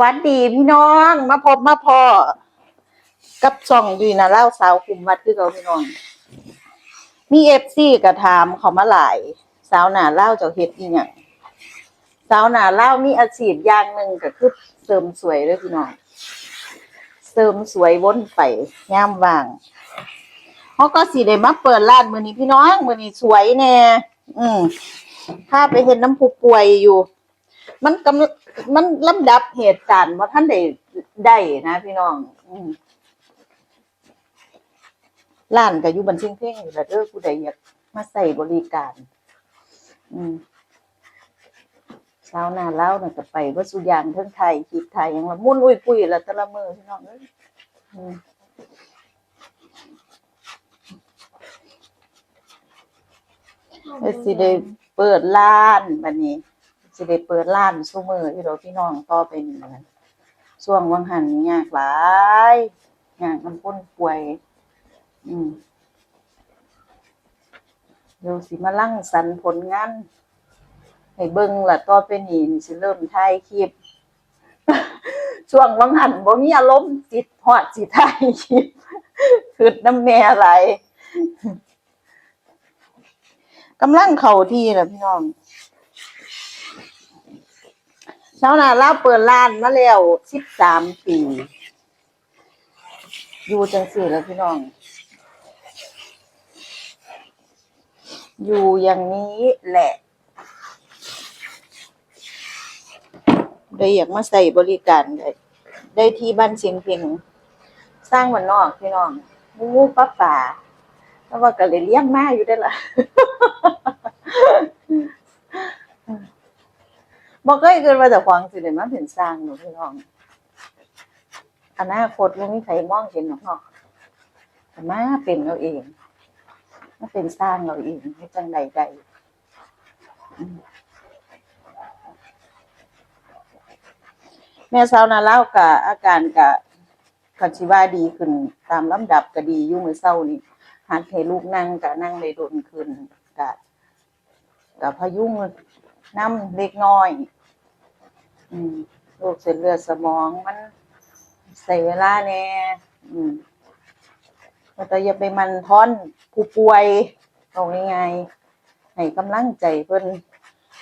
วัสดีพี่น้องมาพบมาพอกับช่องดีนะเล่าสาวคุมวัดคือเราพี่น้อง มีเอฟซีกระถามเขามาหลาย สาวหนาเล่าเจ้าเฮ็ดอีหยังสาวหนาเล่ามีอาชีพอย่างหนึ่งก็คือเสริมสวยเลยพี่น้องเสริมสวยวนไปย่ามว่างเขาก็สิได้มาเปิดร้านมือนี้พี่น้องมือนี้สวยแน่อืมถ้าไปเห็นน้ำผู้ป่วยอยู่ มันกำมันลำดับเหตุการณ์ว่าท่านได้ได้นะ พี่น้องอืมร้านก็อยู่บันเทิงเพ่งอยู่แล้วเด้อผู้ใดอยากมาใส่บริการ อืมเช้าหน้าเล่าน่ะก็ไปว่าสุยางเทิงไทยคลิปไทยอย่างละมุ่นอุ้ยปุ้ยละตะละมือพี่น้องเอ้ยอืมเอ้ยสิได้เปิดร้านบัดนี้ สิได้เปิดร้านซุมือที่เราพี่น้องต่อไปนี่นะช่วงวังหันนี่ยากหลายยากมันพ้นป่วย อืมเดี๋ยวสิมาลั่งสรรค์ผลงานให้เบิ่งละต่อไปนี่นี่สิเริ่มถ่ายคลิปช่วงวังหันบ่มีอารมณ์จิตฮอดสิถ่ายคลิปคือน้ำแม่ไหลายกำลังเข้าที่ละพี่น้อง ชาวนาลาเปิดร้านมาแล้วสิบสามปี อยู่จังสี่แล้วพี่น้อง อยู่อย่างนี้แหละได้อยากมาใส่บริการได้ได้ที่บ้านเชียงเพียงสร้างวันนอกพี่น้องมูมูป้าป่าแล้วว่าก็เลยเลี้ยงมาอยู่ได้ละ บอกเคยเกินมาจากควางสิเลยมาเป็นสร้างหนูพี่น้องอนาคตมันมีใครมองเห็นหรอกเนาะแต่มาเป็นเราเองมาเป็นสร้างเราเองให้จังใดใดอืมแม่สาวนาเล่ากะอาการกะคันชิว่าดีขึ้น ตามลำดับก็ดีอยู่มือเศร้านี่หัดให้ลูกนั่งกะนั่งได้โดนขึ้นกะกะพยุงน้ำเล็กน้อย อืมโรคเส้นเลือดสมองมันใส่เวลาแน่อืมแต่อย่าไปมันท้อนผู้ป่วยตรงนี้ไงให้กำลังใจเพิ่น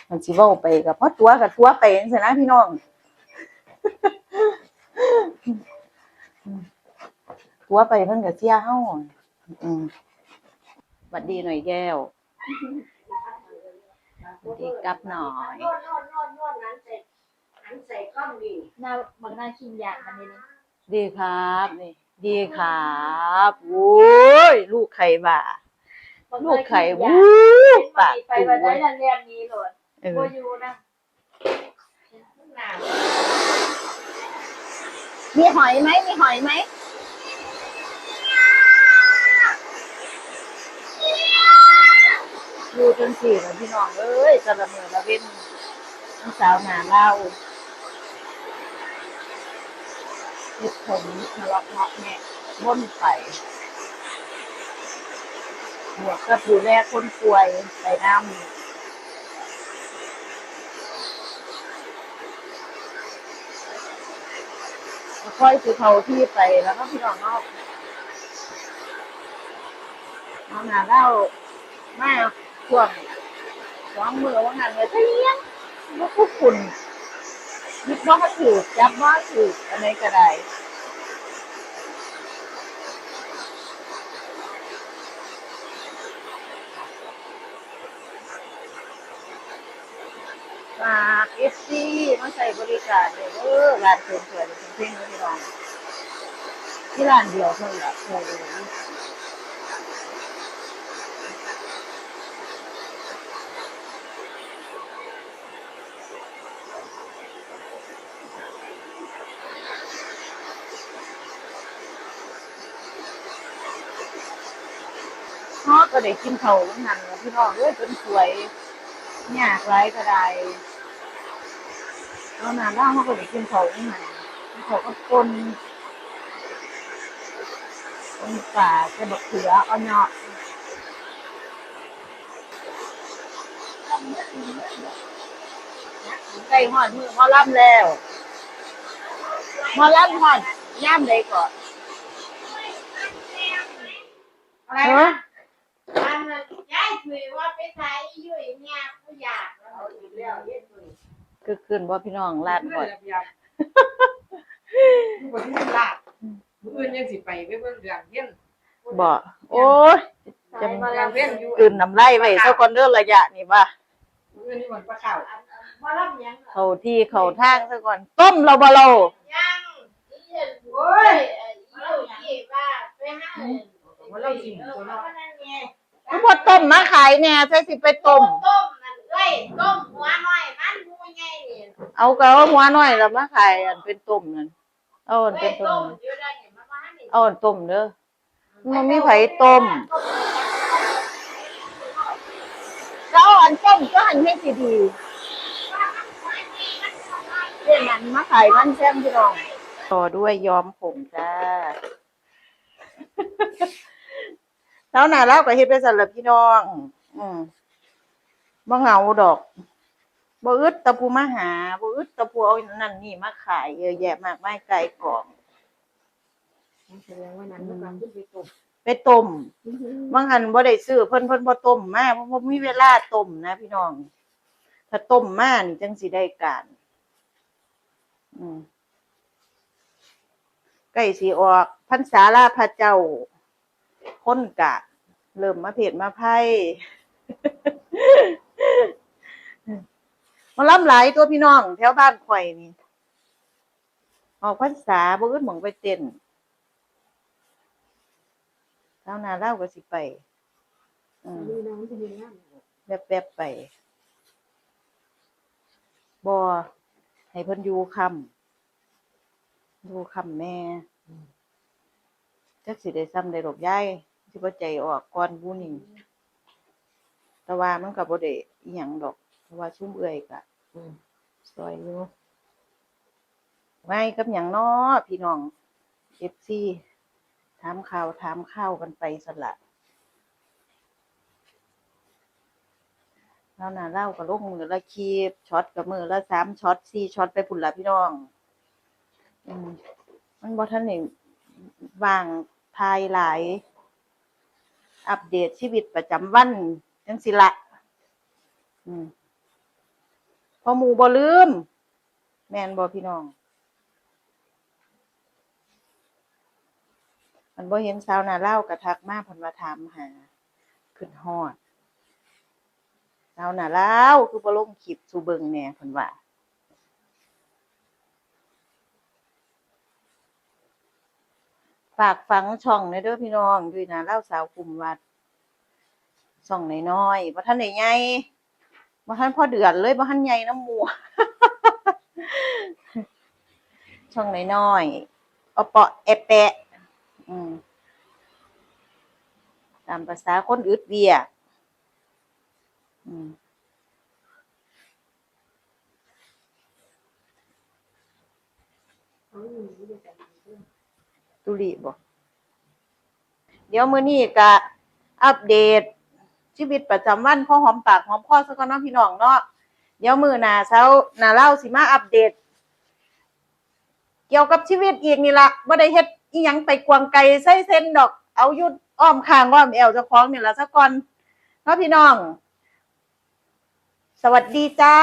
มันสิเว้าไปกับพ่อตัวกับตัวไปจังซี่นะพี่น้องตัวไปเพิ่นก็เสียเฮาอืมสวัสดีหน่อยแก้วดีกลับหน่อย นใส่กล้องดีหน้าบางหน้าชิมยางมันนี่นี่ดีครับนี่ดีครับโอ้ยลูกไข่บ่าลูกไข่วู้ปากไปปูวันนั้นน่ะเรียนนี้โหลดเออโบอยูนะหนาวมีหอยไหมมีหอยไหมอยู่จนสี่แล้วพี่น้องเอ้ยจะละเมอละเว้นน้องสาวหนาเล่า เห็ดผมทะเลาะเนาะแม่ว่นไปบวกกับดูแลคนป่วยไปน้ำค่อยคือเขาที่ไปแล้วก็พี่น้องนอกเอาหาเล่ามาช่วงสองมือว่างานเลยเที่ยงว่าพวกคุณ ยึดว่าเขาถือจับว่าถืออะไรก็ได้ฝากเอฟซีมาใส่บริการเลยเออร้านเสริมสวยเป็นเพ่งๆเลยพี่น้องที่ร้านเดียวเท่านั้นแหละโอ้โห ฮอ ก็ได้กินเขาวแล้วนั่นล่ะพี่น้องเอ้ยจนสวยยากไรก็ได้เอานานแล้วเขาก็ได้กินเขาวแล้วนั่นเขาก็ปนปนป่าจะบักเขือเอาเนาะใกล้หอดมือเขาล่ำแล้วหมอล่ำฮอดย่ามใดก่อนอะไรนะ อันนั้นยายคุยว่าไปไทยอยู่ไอ้เนี่ยผู้อยากแล้วเอาอีกแล้วเย็ดคุยคือคืนบ่พี่น้องลาดหมดบ่ที่ลาดมื้ออื่นยังสิไปไปเบิ่งเรื่องเฮียนบ่โอ้ยสายมาเรื่แล้อวงเรื่องอยู่คืนน้ำลายไว้ซะก่อนเด้อระยะนี่ว่ามื้ออื่นนี่มันปลาข้าวอันอันว่ารับยังเหรอเข้าที่เข้าทางซะก่อน ต้มเราบ่เรายังอีเย็นโอ้ยเอ่ออีเรื่องที่ว่าไปหาเงิน ว่าเราสิตัวเนาะเพราะนั่นไงคือบ่ต้มมาขายแน่ใช่สิไปต้ม ต้มนั่นเอ้ยต้มหัวหน่อยมันหัวใหญ่นี่เอาก็เอาหัวน้อยแล้วมาขายอันเป็นต้มนั่นเอาอันเอ้เป็ยนต้ต้มมอยู่ได้นี่มันว่านี่เอาอันต้มเด้อมันมีไผต้มแล้วอันต้มก็หันให้สิดีเรื่องนั้นมาขายมันแซ่บพี่น้องต่อด้วยยอมผมจ้า แล้วน่ะเราก็เฮ็ดไปสั่นละพี่น้อง อืมบ่เหงาดอกบ่อึดแตะปูมาหาบ่อึดแตะปูเอานั่นนี่มาขายเยอะแยะมากมายไก่กล่องแสดงว่านั้นมันขึ้นไปตกไปต้มบางหันบ่ได้ซื้อเพิ่นเพิ่นบ่ต้มมาเพราะบ่มีเวลาต้มนะพี่น้อง ถ้าต้มมานี่จังสิได้การ อืมใกล้สิออกพรรษาลาพระเจ้า คนกะ เริ่มมาเพจมาไพ่มาล้ำหลายตัวพี่น้อง แถวบ้านข่อยนี่ออกพรรษาบ่อื่นหมองไปเต้นเท่านาเล่าก็สิไปอืมนี่น้องสิเฮ็ดงานแวบไปบอให้เพิ่นอยู่คำอยู่คำแม่ จักสิได้ซ้ำได้ดอกย้ายสิบ่ใจออกก่อนผู้นี้แต่ว่ามันก็บ่ได้อีหยังดอกเพราะว่าชุ่มเอื่อยก็อืมซอยอยู่ไว้กับหยังน้อพี่น้อง FC ถามข่าวถามข้าวกันไปสละแล้วน่ะเล่ากับลูกมือละคีบช็อตกับมือละสามช็อตสี่ช็อตไปพุ่นละพี่น้อง อืมมันบ่ทันนี่วาง ทายหลาย อัปเดตชีวิตประจำวันจังสิละพอหมูบ่ลืม แม่นบ่พี่น้อง มันบ่เห็นสาวนาเล่ากระทักมาเพิ่นมาถามหา ขึ้นฮอดเอาน่ะแล้วคือบ่ลงคลิปสู่เบิงแน่เพิ่นว่า ฝากฝังช่องในเด้อพี่น้องด้วยนะเล่าสาวกลุ่มวัดช่องน้อยๆบ่ทันได้ใหญ่บ่ทันพ่อเดือนเลยบ่ทันใหญ่น้ำหมูช่องน้อยๆเอาเปาะแอะแปะตามภาษาคนอึดเวียอืม ตุลิบ่เดี๋ยวมื้อนี้ก็อัปเดต ชีวิตประจำวันพ่อหอมปากหอมคอซะก่อนเนาะพี่น้องเนาะเดี๋ยวมื้อหน้าเช้าหน้าเล่าสิมาอัปเดต เกี่ยวกับชีวิตอีกนี่ล่ะบ่ได้เฮ็ดอีหยังไปกวางไกลใส่เส้นดอก เอายู่อ้อมข้างอ้อมแอวเจ้าของนี่ล่ะซะก่อนเนาะพี่น้อง สวัสดีจ้า